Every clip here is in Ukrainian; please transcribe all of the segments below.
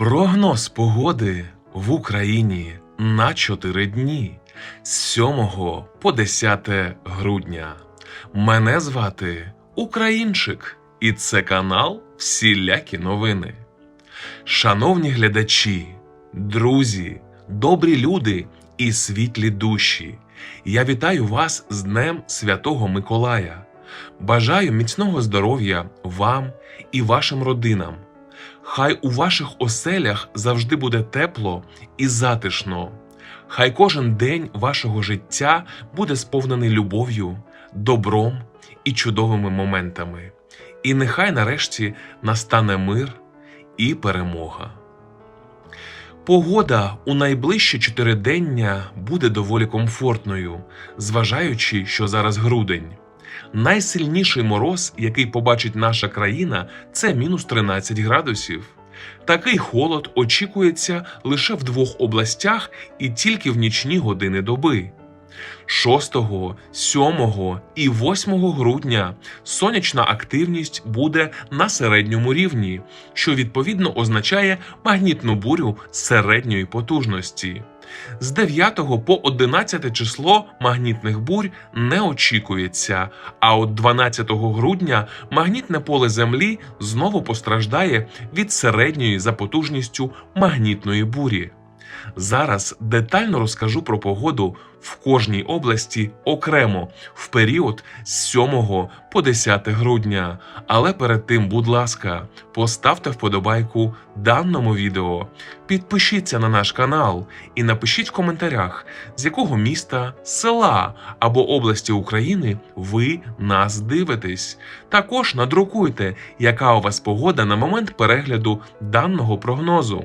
Прогноз погоди в Україні на 4 дні з 7 по 10 грудня. Мене звати Українчик, і це канал Всілякі новини. Шановні глядачі, друзі, добрі люди і світлі душі. Я вітаю вас з Днем Святого Миколая. Бажаю міцного здоров'я вам і вашим родинам. Хай у ваших оселях завжди буде тепло і затишно. Хай кожен день вашого життя буде сповнений любов'ю, добром і чудовими моментами. І нехай нарешті настане мир і перемога. Погода у найближче чотиридення буде доволі комфортною, зважаючи, що зараз грудень. Найсильніший мороз, який побачить наша країна, це мінус 13 градусів. Такий холод очікується лише в двох областях і тільки в нічні години доби. 6, 7 і 8 грудня сонячна активність буде на середньому рівні, що відповідно означає магнітну бурю середньої потужності. З 9 по 11 число магнітних бурь не очікується, а от 12 грудня магнітне поле Землі знову постраждає від середньої за потужністю магнітної бурі. Зараз детально розкажу про погоду в кожній області окремо в період з 7 по 10 грудня. Але перед тим, будь ласка, поставте вподобайку даному відео, підпишіться на наш канал і напишіть в коментарях, з якого міста, села або області України ви нас дивитесь. Також надрукуйте, яка у вас погода на момент перегляду даного прогнозу.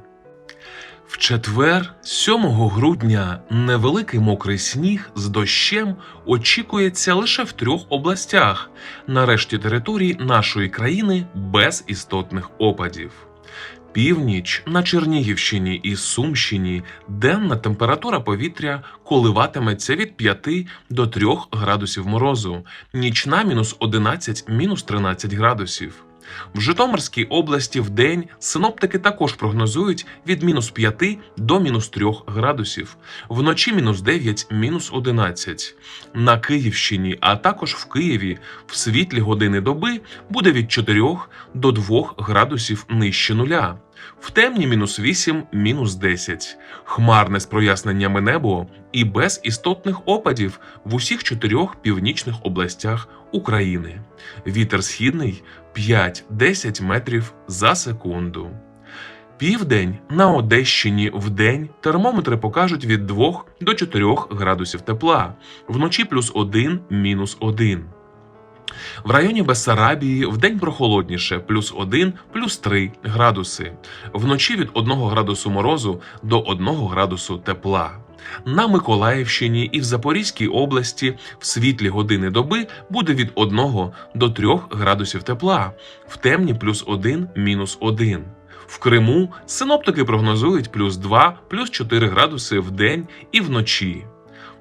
В четвер, 7 грудня, невеликий мокрий сніг з дощем очікується лише в трьох областях, на решті територій нашої країни без істотних опадів. Північ на Чернігівщині і Сумщині денна температура повітря коливатиметься від 5 до 3 градусів морозу, нічна мінус 11 мінус 13 градусів. В Житомирській області в день синоптики також прогнозують від мінус 5 до мінус 3 градусів, вночі мінус 9, мінус 11. На Київщині, а також в Києві в світлі години доби буде від 4 до 2 градусів нижче нуля. В темні мінус 8, мінус 10. Хмарне з проясненнями небо і без істотних опадів в усіх чотирьох північних областях України. Вітер східний 5-10 метрів за секунду. Південь на Одещині вдень термометри покажуть від 2 до 4 градусів тепла, вночі плюс 1, мінус 1. В районі Бессарабії вдень прохолодніше плюс 1, плюс 3 градуси, вночі від 1 градусу морозу до 1 градусу тепла. На Миколаївщині і в Запорізькій області в світлі години доби буде від 1 до 3 градусів тепла, в темні плюс 1, мінус 1. В Криму синоптики прогнозують плюс 2, плюс 4 градуси в день і вночі.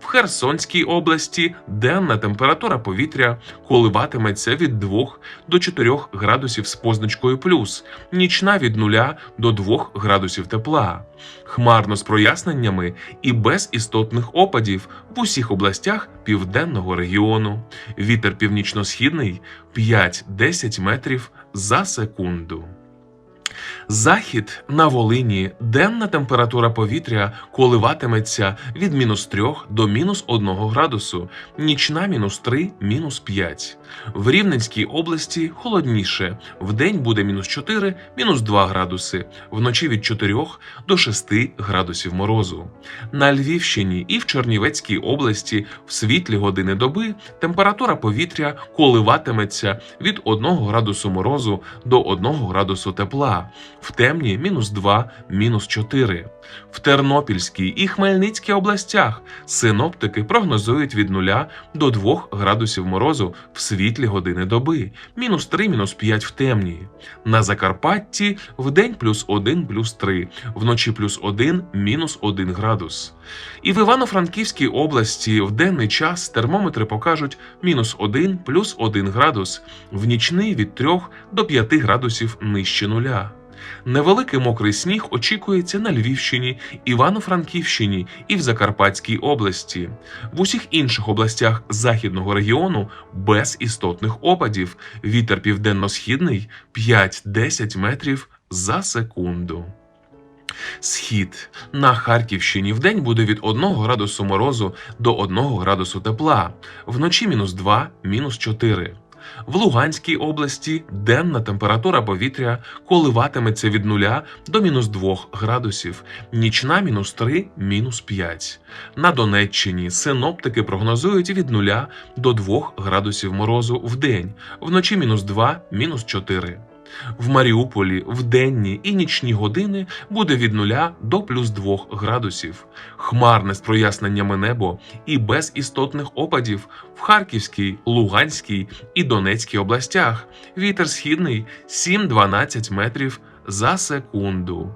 В Херсонській області денна температура повітря коливатиметься від 2 до 4 градусів з позначкою плюс, нічна від 0 до 2 градусів тепла. Хмарно з проясненнями і без істотних опадів в усіх областях південного регіону. Вітер північно-східний 5-10 метрів за секунду. Захід на Волині денна температура повітря коливатиметься від мінус 3 до мінус 1 градусу, нічна мінус 3, мінус 5. В Рівненській області холодніше, вдень буде мінус 4, мінус 2 градуси, вночі від 4 до 6 градусів морозу. На Львівщині і в Чернівецькій області в світлі години доби температура повітря коливатиметься від 1 градусу морозу до 1 градусу тепла. в темні мінус 2, мінус 4. В Тернопільській і Хмельницькій областях синоптики прогнозують від 0 до 2 градусів морозу в світлі години доби, мінус 3, мінус 5 в темні. На Закарпатті в день плюс 1, плюс 3, вночі плюс 1, мінус 1 градус. І в Івано-Франківській області в денний час термометри покажуть мінус 1, плюс 1 градус, в нічний від 3 до 5 градусів нижче нуля. Невеликий мокрий сніг очікується на Львівщині, Івано-Франківщині і в Закарпатській області. В усіх інших областях західного регіону без істотних опадів. Вітер південно-східний 5-10 метрів за секунду. Схід на Харківщині вдень буде від 1 градусу морозу до 1 градусу тепла, вночі мінус 2, мінус 4. В Луганській області денна температура повітря коливатиметься від 0 до мінус 2 градусів, нічна мінус 3, мінус 5. На Донеччині синоптики прогнозують від 0 до 2 градусів морозу в день, вночі мінус 2, мінус 4. В Маріуполі в денні і нічні години буде від 0 до плюс 2 градусів. Хмарне з проясненнями небо і без істотних опадів в Харківській, Луганській і Донецькій областях. Вітер східний 7-12 метрів за секунду.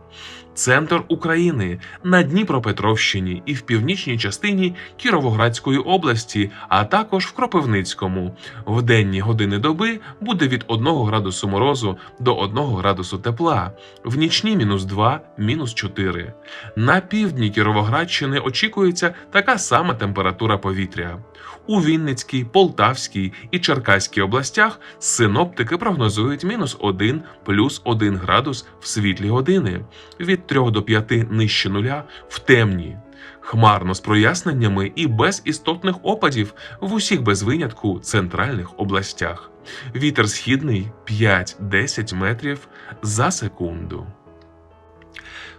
Центр України на Дніпропетровщині і в північній частині Кіровоградської області, а також в Кропивницькому. В денні години доби буде від 1 градусу морозу до 1 градусу тепла, в нічні мінус 2, мінус 4. На півдні Кіровоградщини очікується така сама температура повітря. У Вінницькій, Полтавській і Черкаській областях синоптики прогнозують мінус 1 плюс 1 градус в світлі години, від 3 до 5 нижче нуля в темні. Хмарно з проясненнями і без істотних опадів в усіх без винятку центральних областях. Вітер східний 5-10 метрів за секунду.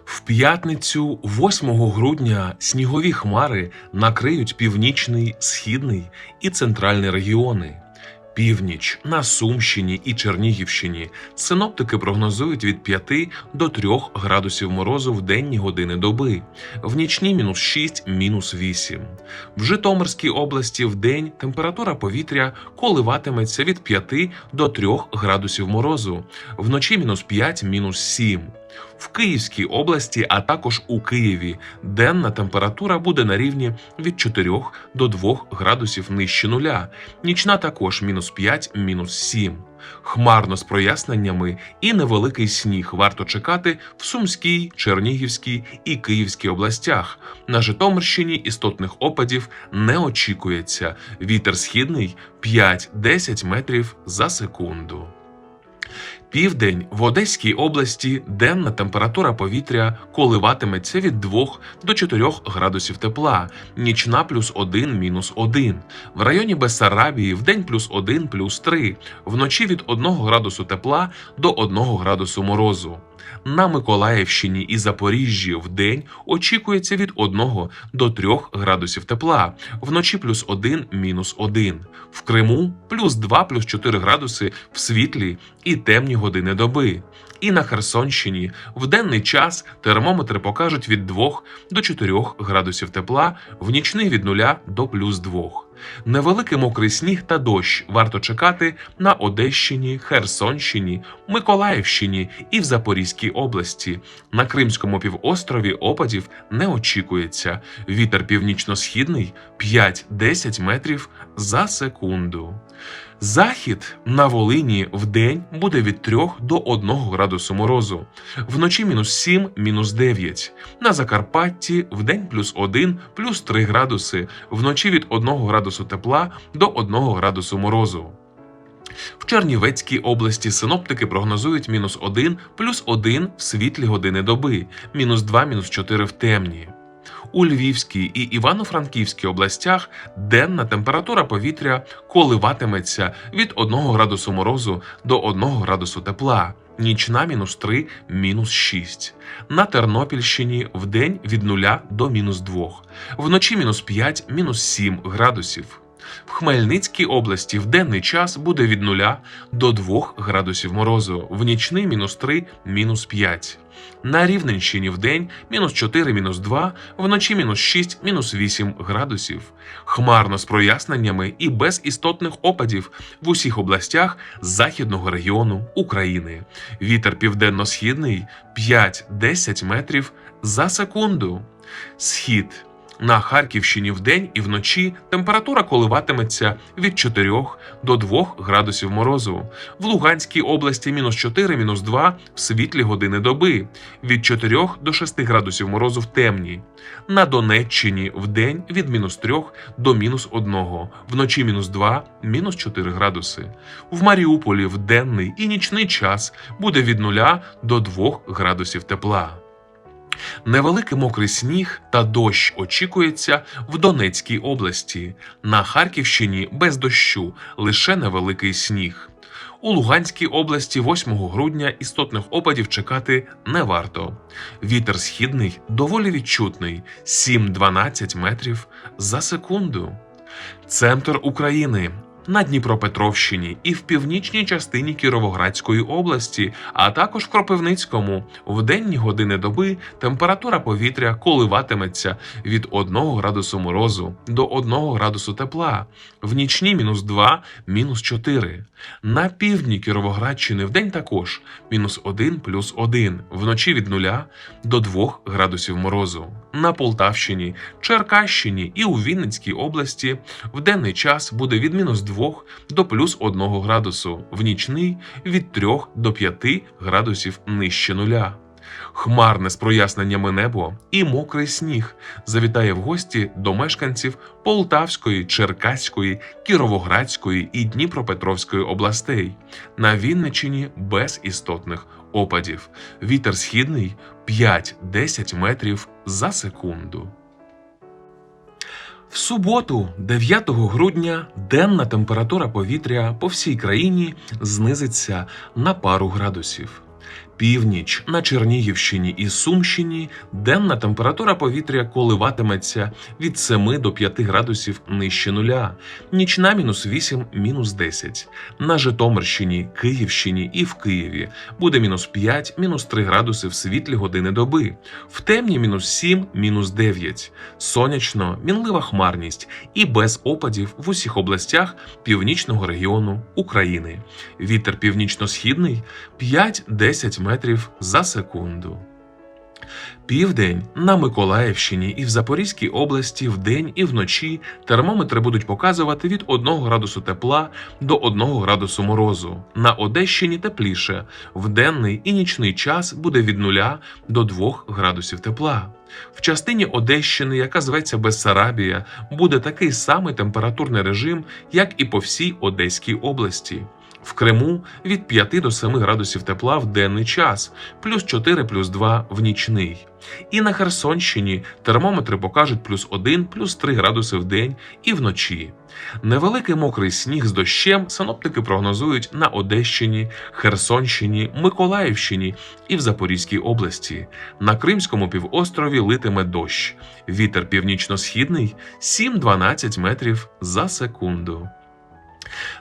В п'ятницю, 8 грудня, снігові хмари накриють північний, східний і центральний регіони. Північ на Сумщині і Чернігівщині синоптики прогнозують від 5 до 3 градусів морозу в денні години доби, в нічні мінус 6, мінус 8. В Житомирській області в день температура повітря коливатиметься від 5 до 3 градусів морозу, вночі мінус 5, мінус 7. В Київській області, а також у Києві, денна температура буде на рівні від 4 до 2 градусів нижче нуля, нічна також мінус 5, мінус 7. Хмарно з проясненнями і невеликий сніг варто чекати в Сумській, Чернігівській і Київській областях. На Житомирщині істотних опадів не очікується. Вітер східний 5-10 метрів за секунду. Південь в Одеській області денна температура повітря коливатиметься від 2 до 4 градусів тепла, нічна плюс 1 мінус 1. В районі Бессарабії в день плюс 1 плюс 3, вночі від 1 градусу тепла до 1 градусу морозу. На Миколаївщині і Запоріжжі в день очікується від 1 до 3 градусів тепла, вночі плюс 1 мінус 1. В Криму плюс 2 плюс 4 градуси в світлі і темні години доби. І на Херсонщині в денний час термометри покажуть від 2 до 4 градусів тепла, в нічний від 0 до плюс 2. Невеликий мокрий сніг та дощ варто чекати на Одещині, Херсонщині, Миколаївщині і в Запорізькій області. На Кримському півострові опадів не очікується. Вітер північно-східний 5-10 метрів за секунду. Захід на Волині в день буде від 3 до 1 градусу морозу, вночі мінус 7, мінус 9. На Закарпатті в день плюс 1, плюс 3 градуси, вночі від 1 градусу тепла до 1 градусу морозу. В Чернівецькій області синоптики прогнозують мінус 1 плюс 1 в світлі години доби, мінус 2, мінус 4 в темні. У Львівській і Івано-Франківській областях денна температура повітря коливатиметься від 1 градусу морозу до 1 градусу тепла, нічна мінус 3, мінус 6. На Тернопільщині в день від 0 до мінус 2, вночі мінус 5, мінус 7 градусів. В Хмельницькій області в денний час буде від 0 до 2 градусів морозу, в нічний мінус 3, мінус 5. На Рівненщині в день мінус 4, мінус 2, вночі мінус 6, мінус 8 градусів. Хмарно з проясненнями і без істотних опадів в усіх областях західного регіону України. Вітер південно-східний 5-10 метрів за секунду. Схід. На Харківщині вдень і вночі температура коливатиметься від 4 до 2 градусів морозу. В Луганській області мінус 4, мінус 2 в світлі години доби, від 4 до 6 градусів морозу в темні. На Донеччині вдень від мінус 3 до мінус 1, вночі мінус 2, мінус 4 градуси. В Маріуполі в денний і нічний час буде від 0 до 2 градусів тепла. Невеликий мокрий сніг та дощ очікується в Донецькій області. На Харківщині без дощу лише невеликий сніг. У Луганській області 8 грудня істотних опадів чекати не варто. Вітер східний доволі відчутний 7-12 метрів за секунду. Центр України на Дніпропетровщині і в північній частині Кіровоградської області, а також в Кропивницькому. В денні години доби температура повітря коливатиметься від 1 градусу морозу до 1 градусу тепла, в нічні мінус 2, мінус 4. На півдні Кіровоградщини в день також мінус 1 плюс 1, вночі від 0 до 2 градусів морозу. На Полтавщині, Черкащині і у Вінницькій області в денний час буде від мінус 2 до плюс 1 градусу, в нічний від 3 до 5 градусів нижче нуля. Хмарне з проясненнями небо і мокрий сніг завітає в гості до мешканців Полтавської, Черкаської, Кіровоградської і Дніпропетровської областей. На Вінничині без істотних опадів. Вітер східний 5-10 метрів за секунду. В суботу, 9 грудня, денна температура повітря по всій країні знизиться на пару градусів. Північ на Чернігівщині і Сумщині денна температура повітря коливатиметься від 7 до 5 градусів нижче нуля, нічна мінус 8, мінус 10. На Житомирщині, Київщині і в Києві буде мінус 5, мінус 3 градуси в світлі години доби, в темні мінус 7, мінус 9. Сонячно, мінлива хмарність і без опадів в усіх областях північного регіону України. Вітер північно-східний 5-10 метрів за секунду. Південь на Миколаївщині і в Запорізькій області вдень і вночі термометри будуть показувати від 1 градусу тепла до 1 градусу морозу. На Одещині тепліше. В денний і нічний час буде від 0 до 2 градусів тепла. В частині Одещини, яка зветься Бессарабія, буде такий самий температурний режим, як і по всій Одеській області. В Криму від 5 до 7 градусів тепла в денний час, плюс 4 плюс 2 в нічний. І на Херсонщині термометри покажуть плюс 1 плюс 3 градуси в день і вночі. Невеликий мокрий сніг з дощем синоптики прогнозують на Одещині, Херсонщині, Миколаївщині і в Запорізькій області. На Кримському півострові литиме дощ. Вітер північно-східний 7-12 метрів за секунду.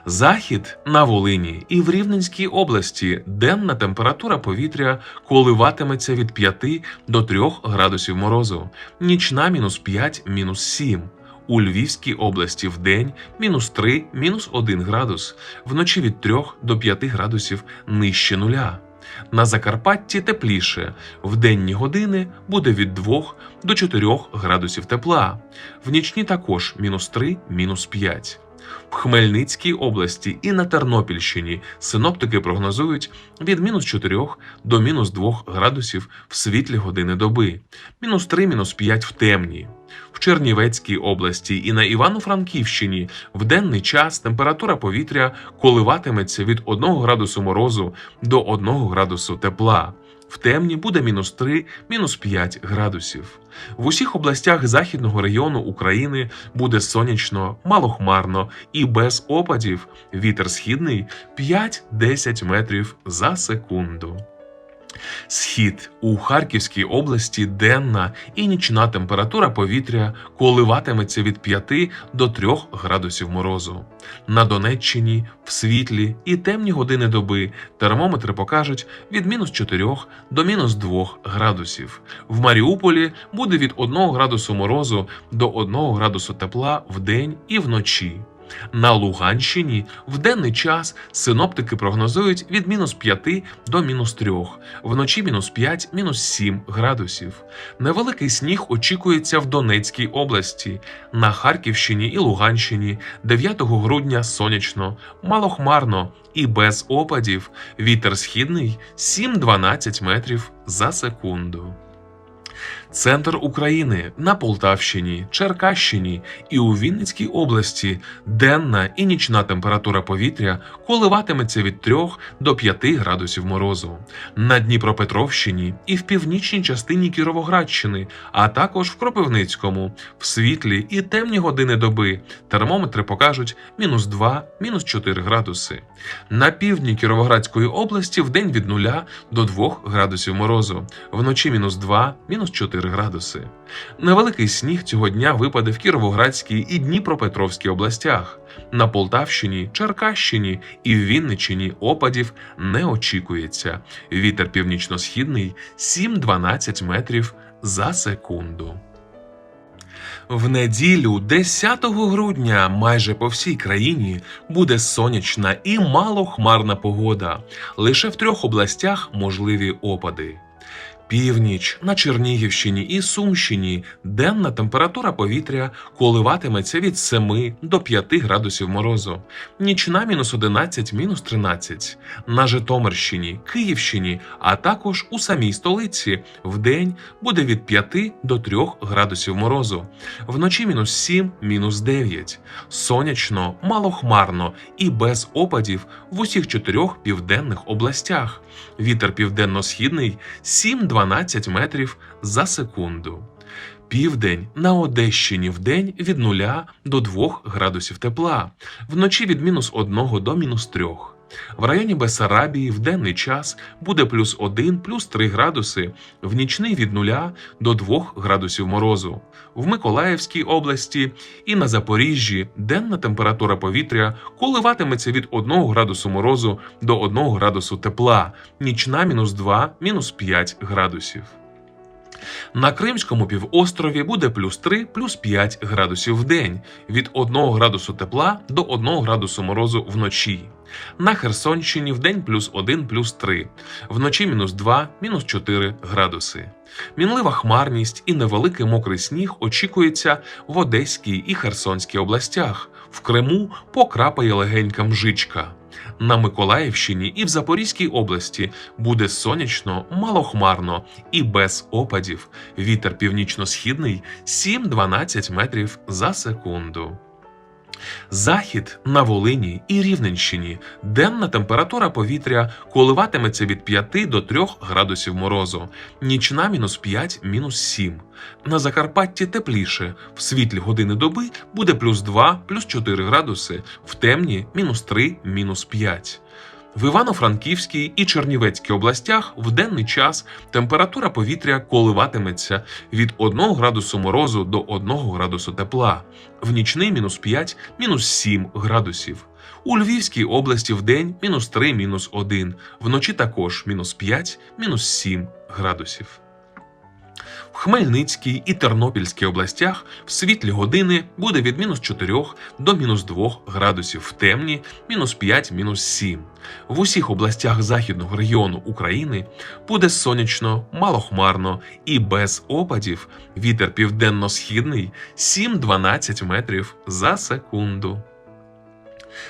Захід на Волині і в Рівненській області денна температура повітря коливатиметься від 5 до 3 градусів морозу, нічна мінус 5, мінус 7. У Львівській області в день мінус 3, мінус 1 градус, вночі від 3 до 5 градусів нижче нуля. На Закарпатті тепліше, в денні години буде від 2 до 4 градусів тепла, в нічні також мінус 3, мінус 5. В Хмельницькій області і на Тернопільщині синоптики прогнозують від мінус 4 до мінус 2 градусів в світлі години доби, мінус 3, мінус 5 в темні. В Чернівецькій області і на Івано-Франківщині в денний час температура повітря коливатиметься від 1 градусу морозу до 1 градусу тепла. В темні буде мінус 3, мінус 5 градусів. В усіх областях західного району України буде сонячно, малохмарно і без опадів. Вітер східний 5-10 метрів за секунду. Схід у Харківській області денна і нічна температура повітря коливатиметься від 5 до 3 градусів морозу. На Донеччині в світлі і темні години доби термометри покажуть від мінус 4 до мінус 2 градусів. В Маріуполі буде від 1 градусу морозу до 1 градусу тепла вдень і вночі. На Луганщині в денний час синоптики прогнозують від мінус 5 до мінус 3, вночі мінус 5, мінус 7 градусів. Невеликий сніг очікується в Донецькій області, на Харківщині і Луганщині 9 грудня сонячно, малохмарно і без опадів. Вітер східний 7-12 метрів за секунду. Центр України на Полтавщині, Черкащині і у Вінницькій області денна і нічна температура повітря коливатиметься від 3 до 5 градусів морозу. На Дніпропетровщині і в північній частині Кіровоградщини, а також в Кропивницькому, в світлі і темні години доби термометри покажуть мінус 2, мінус 4 градуси. На півдні Кіровоградської області в день від 0 до 2 градусів морозу, вночі мінус 2, мінус 4 градуси. Невеликий сніг цього дня випаде в Кіровоградській і Дніпропетровській областях. На Полтавщині, Черкащині і в Вінниччині опадів не очікується. Вітер північно-східний 7-12 метрів за секунду. В неділю, 10 грудня, майже по всій країні буде сонячна і малохмарна погода. Лише в трьох областях можливі опади. Північ на Чернігівщині і Сумщині денна температура повітря коливатиметься від 7 до 5 градусів морозу, нічна мінус 11, мінус 13. На Житомирщині, Київщині, а також у самій столиці вдень буде від 5 до 3 градусів морозу, вночі мінус 7, мінус 9. Сонячно, малохмарно і без опадів в усіх чотирьох південних областях. Вітер південно-східний 7-12 метрів за секунду. Південь на Одещині вдень від 0 до 2 градусів тепла, вночі від мінус 1 до мінус 3. В районі Бесарабії в денний час буде плюс 1, плюс 3 градуси, в нічний від 0 до 2 градусів морозу. В Миколаївській області і на Запоріжжі денна температура повітря коливатиметься від 1 градусу морозу до 1 градусу тепла, нічна мінус 2, мінус 5 градусів. На Кримському півострові буде плюс 3, плюс 5 градусів в день, від 1 градусу тепла до 1 градусу морозу вночі. На Херсонщині в день плюс 1, плюс 3, вночі мінус 2, мінус 4 градуси. Мінлива хмарність і невеликий мокрий сніг очікується в Одеській і Херсонській областях. В Криму покрапає легенька мжичка. На Миколаївщині і в Запорізькій області буде сонячно, малохмарно і без опадів. Вітер північно-східний 7-12 метрів за секунду. Захід на Волині і Рівненщині денна температура повітря коливатиметься від 5 до 3 градусів морозу, нічна мінус 5, мінус 7. На Закарпатті тепліше, в світлі години доби буде плюс 2, плюс 4 градуси, в темні мінус 3, мінус 5. В Івано-Франківській і Чернівецькій областях в денний час температура повітря коливатиметься від 1 градусу морозу до 1 градусу тепла, в нічний мінус 5, мінус 7 градусів. У Львівській області в день мінус 3, мінус 1, вночі також мінус 5, мінус 7 градусів. В Хмельницькій і Тернопільській областях в світлі години буде від мінус 4 до мінус 2 градусів, в темні мінус 5, мінус 7. В усіх областях західного регіону України буде сонячно, малохмарно і без опадів. Вітер південно-східний 7-12 метрів за секунду.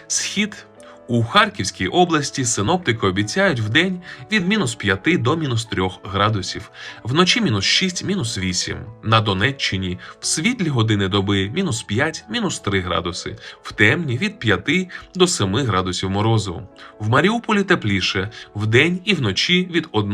Схід у Харківській області синоптики обіцяють вдень від мінус 5 до мінус 3 градусів, вночі мінус 6, мінус 8. На Донеччині в світлі години доби мінус 5, мінус 3 градуси, в темні від 5 до 7 градусів морозу. В Маріуполі тепліше, вдень і вночі від 1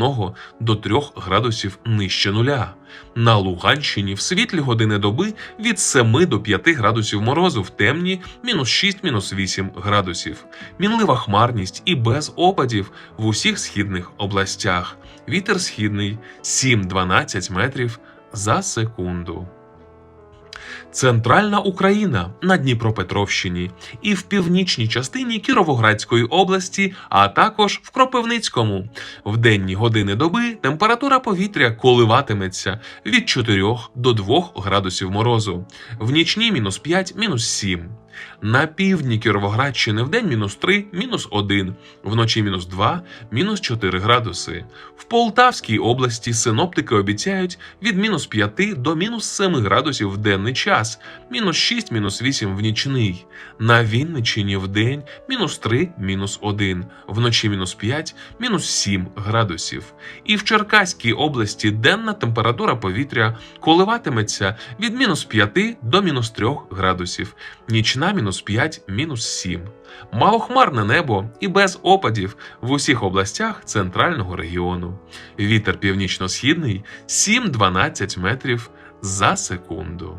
до 3 градусів нижче нуля. На Луганщині в світлі години доби від 7 до 5 градусів морозу, в темні мінус 6 мінус 8 градусів. Мінлива хмарність і без опадів в усіх східних областях. Вітер східний 7-12 метрів за секунду. Центральна Україна на Дніпропетровщині і в північній частині Кіровоградської області, а також в Кропивницькому. В денні години доби температура повітря коливатиметься від 4 до 2 градусів морозу, в нічні мінус 5, мінус 7. На півдні Кіровоградщини в день мінус 3, мінус 1, вночі мінус 2, мінус 4 градуси. В Полтавській області синоптики обіцяють від мінус 5 до мінус 7 градусів в денний час, мінус 6, мінус 8 в нічний. На Вінниччині в день мінус 3, мінус 1, вночі мінус 5, мінус 7 градусів. І в Черкаській області денна температура повітря коливатиметься від мінус 5 до мінус 3 градусів, нічна мінус 5, мінус 7. Малохмарне небо і без опадів в усіх областях центрального регіону. Вітер північно-східний 7-12 метрів за секунду.